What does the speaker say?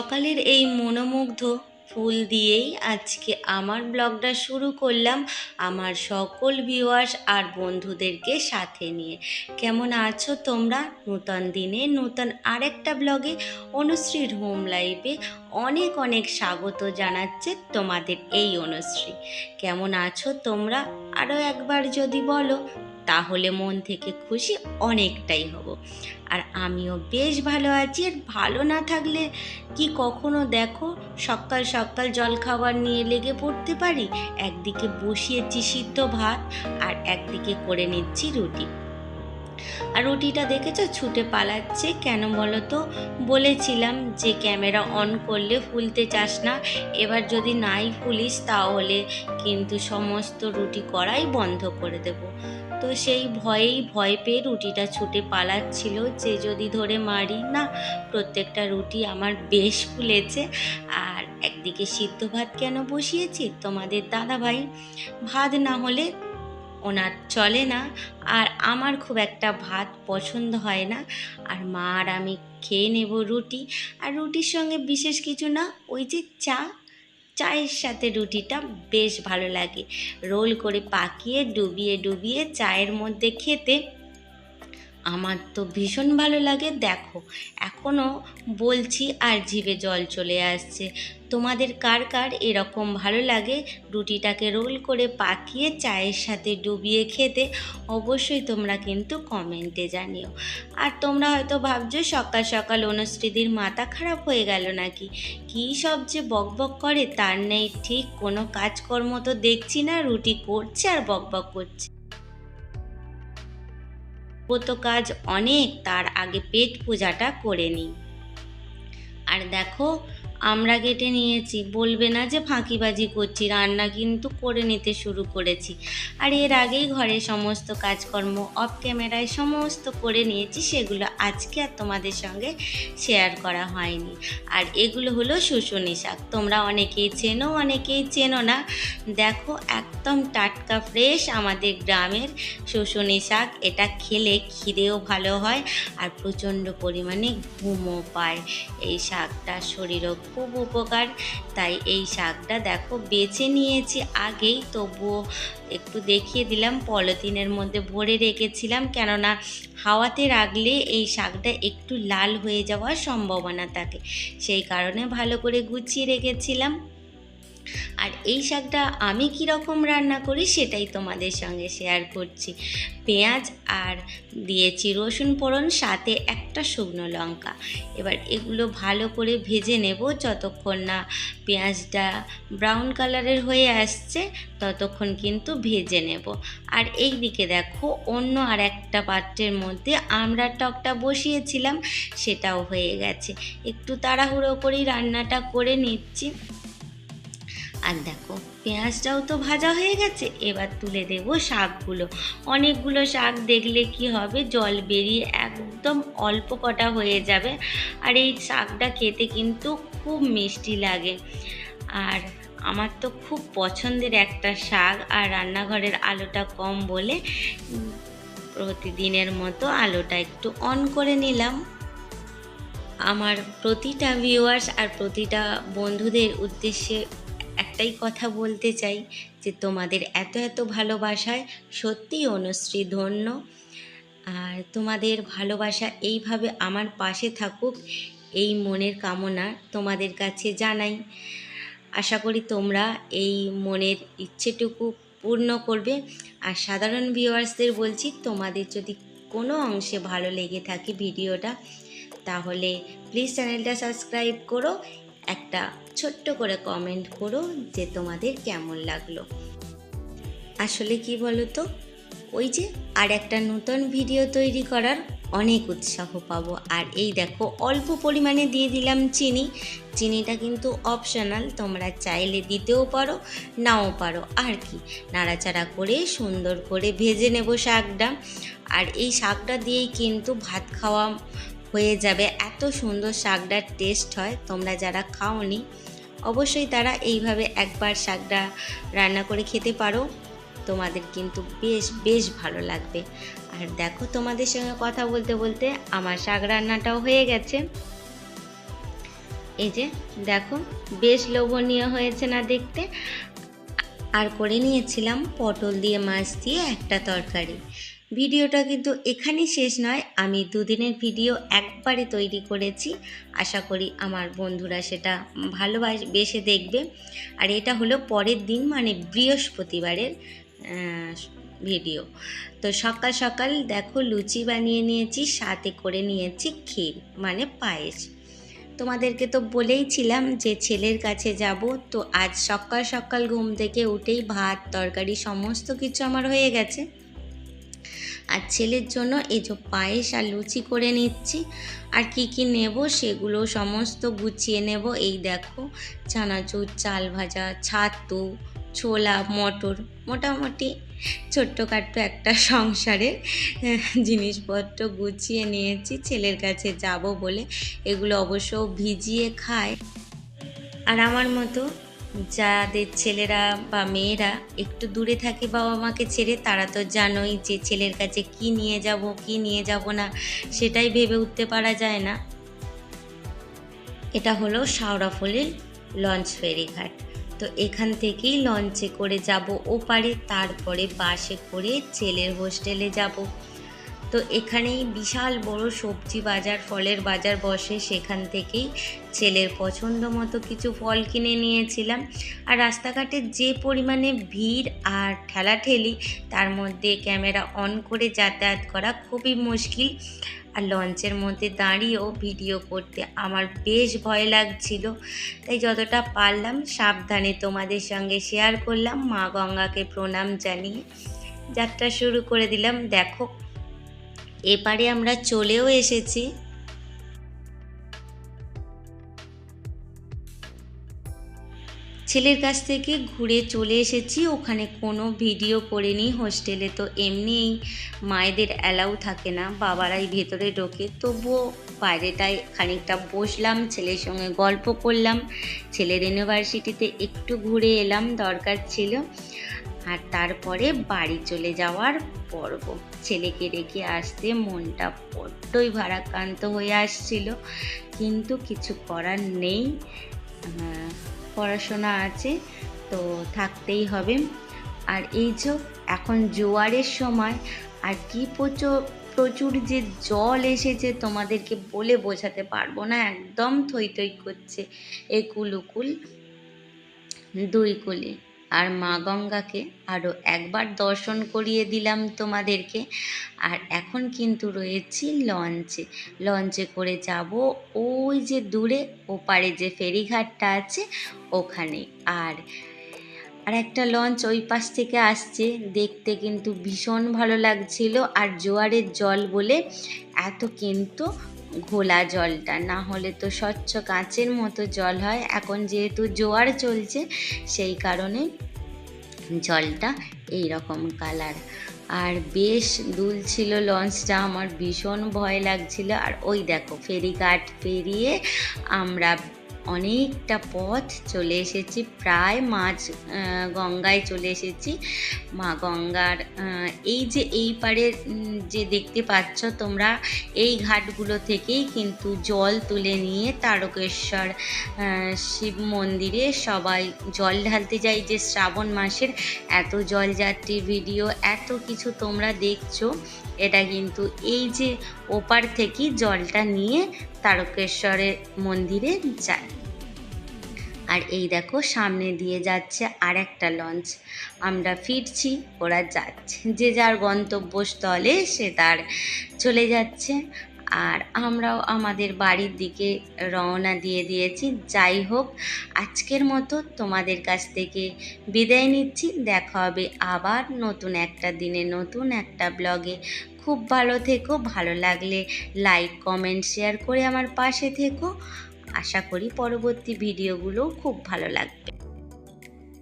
সকালের এই মনোমুগ্ধ ফুল দিয়েই আজকে আমার ব্লগটা শুরু করলাম আমার সকল ভিউয়ার্স আর বন্ধুদেরকে সাথে নিয়ে। কেমন আছো তোমরা? নূতন দিনে নূতন আরেকটা ব্লগে অনুশ্রীর হোম লাইফে অনেক অনেক স্বাগত জানাচ্ছে তোমাদের এই অনুশ্রী। কেমন আছো তোমরা? আরও একবার যদি বলো, তাহলে মন থেকে খুশি অনেকটাই হব। আর আমিও বেশ ভালো আছি। আর ভালো না থাকলে কি কখনো দেখো, সকাল সকাল জল খাবার নিয়ে লেগে পড়তে পারি? একদিকে বসিয়েছি সিদ্ধ ভাত, আর একদিকে করে নিচ্ছি রুটি। আর রুটিটা দেখেছ? ছুটে পালাচ্ছে। কেন বলো তো? বলেছিলাম যে ক্যামেরা অন করলে ফুলতে চাস না। এবার যদি নাই ফুলিস তাহলে কিন্তু সমস্ত রুটি করাই বন্ধ করে দেব। তো সেই ভয়েই ভয় পেয়ে রুটিটা ছুটে পালাচ্ছিল যে যদি ধরে মারি না, প্রত্যেকটা রুটি আমার বেশ ফুলেছে। আর একদিকে সিদ্ধ ভাত কেন বসিয়েছি? তোমাদের দাদা ভাই ভাত না হলে ওনার চলে না, আর আমার খুব একটা ভাত পছন্দ হয় না। আর মা আর আমি খেয়ে নেব রুটি, আর রুটির সঙ্গে বিশেষ কিছু না, ওই যে চা। চায়ের সাথে রুটিটা বেশ ভালো লাগে। রোল করে পাকিয়ে ডুবিয়ে ডুবিয়ে চায়ের মধ্যে খেতে আমার তো ভীষণ ভালো লাগে, দেখো। এখনও বলছি আর জিভে জল চলে আসছে। তোমাদের কার কার এরকম ভালো লাগে? রুটিটাকে রোল করে পাকিয়ে চায়ের সাথে ডুবিয়ে খেতে অবশ্যই তোমরা কিন্তু কমেন্টে জানিও। আর তোমরা হয়তো ভাবছ, সকাল সকাল অনুশ্রীদির মাথা খারাপ হয়ে গেল নাকি? কী সব যে বকবক করে, তার নেই। ঠিক কোনো কাজকর্ম তো দেখছি না, রুটি করছে আর বকবক করছে। তো কাজ অনেক তার আগে পেট পূজাটা করে নিই। আর দেখো আমরা কেটে নিয়েছি। বলবে না যে ফাঁকিবাজি করছি, রান্না কিন্তু করে নিতে শুরু করেছি। আর এর আগেই ঘরে সমস্ত কাজকর্ম অফ ক্যামেরায় সমস্ত করে নিয়েছি, সেগুলো আজকে আর তোমাদের সঙ্গে শেয়ার করা হয়নি। আর এগুলো হলো শুশুনি শাক। তোমরা অনেকেই চেনো অনেকেই চেনো না। দেখো, একদম টাটকা ফ্রেশ আমাদের গ্রামের শুশুনি শাক। এটা খেলে খিদেও ভালো হয় আর প্রচণ্ড পরিমাণে ঘুমও পায়। এই শাকটা শরীরও খুব উপকার। তাই এই শাকটা দেখো বেছে নিয়েছি আগেই, তবুও একটু দেখিয়ে দিলাম। পলিথিনের মধ্যে ভরে রেখেছিলাম, কেননা হাওয়াতে রাখলে এই শাকটা একটু লাল হয়ে যাওয়ার সম্ভাবনা থাকে। সেই কারণে ভালো করে গুছিয়ে রেখেছিলাম। আর এই শাকটা আমি কীরকম রান্না করি সেটাই তোমাদের সঙ্গে শেয়ার করছি। পেঁয়াজ আর দিয়েছি রসুন ফোড়ন, সাথে একটা শুকনো লঙ্কা। এবার এগুলো ভালো করে ভেজে নেব যতক্ষণ না পেঁয়াজটা ব্রাউন কালারের হয়ে আসছে, ততক্ষণ কিন্তু ভেজে নেব। আর এই দিকে দেখো, অন্য আর একটা পাত্রের মধ্যে আমরা টকটা বসিয়েছিলাম, সেটাও হয়ে গেছে। একটু তাড়াহুড়ো করেই রান্নাটা করে নিচ্ছি। আর দেখো, পেঁয়াজটাও তো ভাজা হয়ে গেছে, এবার তুলে দেব শাকগুলো। অনেকগুলো শাক দেখলে কি হবে, জল বেরিয়ে একদম অল্প কটা হয়ে যাবে, আর এই শাকটা খেতে কিন্তু খুব মিষ্টি লাগে। আর আমার তো খুব পছন্দের একটা শাক, আর রান্নাঘরের আলোটা কম বলে প্রতিদিনের মতো আলোটা একটু অন করে নিলাম। আমার প্রতিটা ভিউয়ার্স আর প্রতিটা বন্ধুদের উদ্দেশ্যে একটাই কথা বলতে চাই যে তোমাদের এত এত ভালোবাসায় সত্যিই অনুশ্রী ধন্য। আর তোমাদের ভালোবাসা এইভাবে আমার পাশে থাকুক, এই মনের কামনা তোমাদের কাছে জানাই। আশা করি তোমরা এই মনের ইচ্ছেটুকু পূর্ণ করবে। আর সাধারণ ভিউয়ার্সদের বলছি, তোমাদের যদি কোনো অংশে ভালো লেগে থাকে ভিডিওটা, তাহলে প্লিজ চ্যানেলটা সাবস্ক্রাইব করো একটা ছোট্ট করে কমেন্ট করো যে তোমাদের কেমন লাগল। আসলে কি বলো তো ওই যে আর একটা নতুন ভিডিও তৈরি করার অনেক উৎসাহ পাবো। আর এই দেখো, অল্প পরিমাণে দিয়ে দিলাম চিনি। চিনিটা কিন্তু অপশনাল তোমরা চাইলে দিতেও পারো, নাও পারো। আর কি, নাড়াচাড়া করে সুন্দর করে ভেজে নেব শাকটা। আর এই শাকটা দিয়েই কিন্তু ভাত খাওয়া হয়ে যাবে। এত সুন্দর শাকটার টেস্ট হয়, তোমরা যারা খাওনি, অবশ্যই তারা এইভাবে একবার শাকটা রান্না করে খেতে পারো। তোমাদের কিন্তু বেশ বেশ ভালো লাগবে। আর দেখো তোমাদের সঙ্গে কথা বলতে বলতে আমার শাক রান্নাটাও হয়ে গেছে। এই যে, দেখো, বেশ লোভনীয় হয়েছে না দেখতে? আর করে নিয়েছিলাম পটল দিয়ে মাছ দিয়ে একটা তরকারি। ভিডিওটা কিন্তু এখানেই শেষ নয়। আমি দুদিনের ভিডিও একবারে তৈরি করেছি। আশা করি আমার বন্ধুরা সেটা ভালোবাস বেসে দেখবে। আর এটা হলো পরের দিন মানে বৃহস্পতিবারের ভিডিও। তো সকাল সকাল দেখো লুচি বানিয়ে নিয়েছি, সাথে করে নিয়েছি ক্ষীর মানে পায়েস। তোমাদেরকে তো বলেইছিলাম যে ছেলের কাছে যাব। তো আজ সকাল সকাল ঘুম থেকে উঠেই ভাত, তরকারি, সমস্ত কিছু আমার হয়ে গেছে। আর ছেলের জন্য এই যে পায়েস আর লুচি করে নিচ্ছি। আর কি কি নেব সেগুলো সমস্ত গুছিয়ে নেব। এই দেখো, চানাচুর, চাল ভাজা, ছাতু, ছোলা, মটর, মোটামুটি ছোট্টখাট্ট একটা সংসারের জিনিসপত্র গুছিয়ে নিয়েছি। ছেলের কাছে যাব বলে এগুলো অবশ্য ভিজিয়ে খায়। আর আমার মতো যাদের ছেলেরা বা মেয়েরা একটু দূরে থাকে বাবা মাকে ছেড়ে, তারা তো জানোই যে ছেলের কাছে কি নিয়ে যাব, কি নিয়ে যাব না, সেটাই ভেবে উঠতে পারা যায় না। এটা হলো শাওড়াফুলির লঞ্চ ফেরিঘাট। তো এখান থেকেই লঞ্চে করে যাব ওপারে, তারপরে বাসে করে ছেলের হোস্টেলে যাব। তো এখানেই বিশাল বড় সবজি বাজার, ফলের বাজার বসে। সেখান থেকেই ছেলের পছন্দ মতো কিছু ফল কিনে নিয়েছিলাম। আর রাস্তাঘাটে যে পরিমাণে ভিড় আর ঠেলাঠেলি, তার মধ্যে ক্যামেরা অন করে যাতায়াত করা খুবই মুশকিল। আর লঞ্চের মধ্যে দাঁড়িয়েও ভিডিও করতে আমার বেশ ভয় লাগছিল। তাই যতটা পারলাম সাবধানে তোমাদের সঙ্গে শেয়ার করলাম, মা গঙ্গাকে প্রণাম জানিয়ে যাত্রা শুরু করে দিলাম। দেখো এপারে আমরা চলেও এসেছি। ছেলের কাছ থেকে ঘুরে চলে এসেছি, ওখানে কোনো ভিডিও করিনি হোস্টেলে, তো এমনিই মায়েদের অ্যালাউ থাকে না, বাবারাই ভেতরে ঢোকে, তবুও বাইরেটায় খানিকটা বসলাম, ছেলের সঙ্গে গল্প করলাম, ছেলের ইউনিভার্সিটিতে একটু ঘুরে এলাম, দরকার ছিল। আর তারপরে বাড়ি চলে যাওয়ার পর্ব। ছেলেকে রেখে আসতে মনটা বড্ডই ভারাক্রান্ত হয়ে আসছিল। কিন্তু কিছু করার নেই। পড়াশোনা আছে, তো থাকতেই হবে। আর এই যে এখন জোয়ারের সময়, আর কি প্রচুর প্রচুর যে জল এসেছে তোমাদেরকে বলে বোঝাতে পারব না। একদম থই থই করছে একুল উকুল দুই কুলে। আর মা গঙ্গাকে আরও একবার দর্শন করিয়ে দিলাম তোমাদেরকে। আর এখন কিন্তু রয়েছি লঞ্চে। লঞ্চে করে যাব ওই যে দূরে, ওপারে যে ফেরিঘাটটা আছে, ওখানে। আর আর একটা লঞ্চ ওই পাশ থেকে আসছে। দেখতে কিন্তু ভীষণ ভালো লাগছিল। আর জোয়ারের জল বলে এত কিন্তু ঘোলা জলটা, না হলে তো স্বচ্ছ কাঁচের মতো জল হয়। এখন যেহেতু জোয়ার চলছে, সেই কারণে জলটা এই রকম কালার আর বেশ দুল ছিল লঞ্চটা, আমার ভীষণ ভয় লাগছিল। আর ওই দেখো ফেরি ফেরিঘাট পেরিয়ে আমরা অনেকটা পথ চলে এসেছি, প্রায় মাঝ গঙ্গায় চলে এসেছি। মা গঙ্গার এই যে এই পারে যে দেখতে পাচ্ছ তোমরা, এই ঘাটগুলো থেকেই কিন্তু জল তুলে নিয়ে তারকেশ্বর শিব মন্দিরে সবাই জল ঢালতে যায়। যে শ্রাবণ মাসের এত জলযাত্রী ভিডিও, এত কিছু তোমরা দেখছ। এটা কিন্তু এই যে ওপার থেকে জলটা নিয়ে তারকেশ্বরের মন্দিরে যায়। আর এই দেখো, সামনে দিয়ে যাচ্ছে আর একটা লঞ্চ। আমরা ফিরছি, ওরা যাচ্ছে। যে যার গন্তব্যস্থলে সে তার চলে যাচ্ছে। আর আমরাও আমাদের বাড়ির দিকে রওনা দিয়ে দিয়েছি। যাই হোক, আজকের মতো তোমাদের কাছ থেকে বিদায় নিচ্ছি। দেখা হবে আবার নতুন একটা দিনে, নতুন একটা ব্লগে। খুব ভালো থেকো, ভালো লাগলে লাইক, কমেন্ট, শেয়ার করে আমার পাশে থেকো। আশা করি পরবর্তী ভিডিওগুলোও খুব ভালো লাগবে।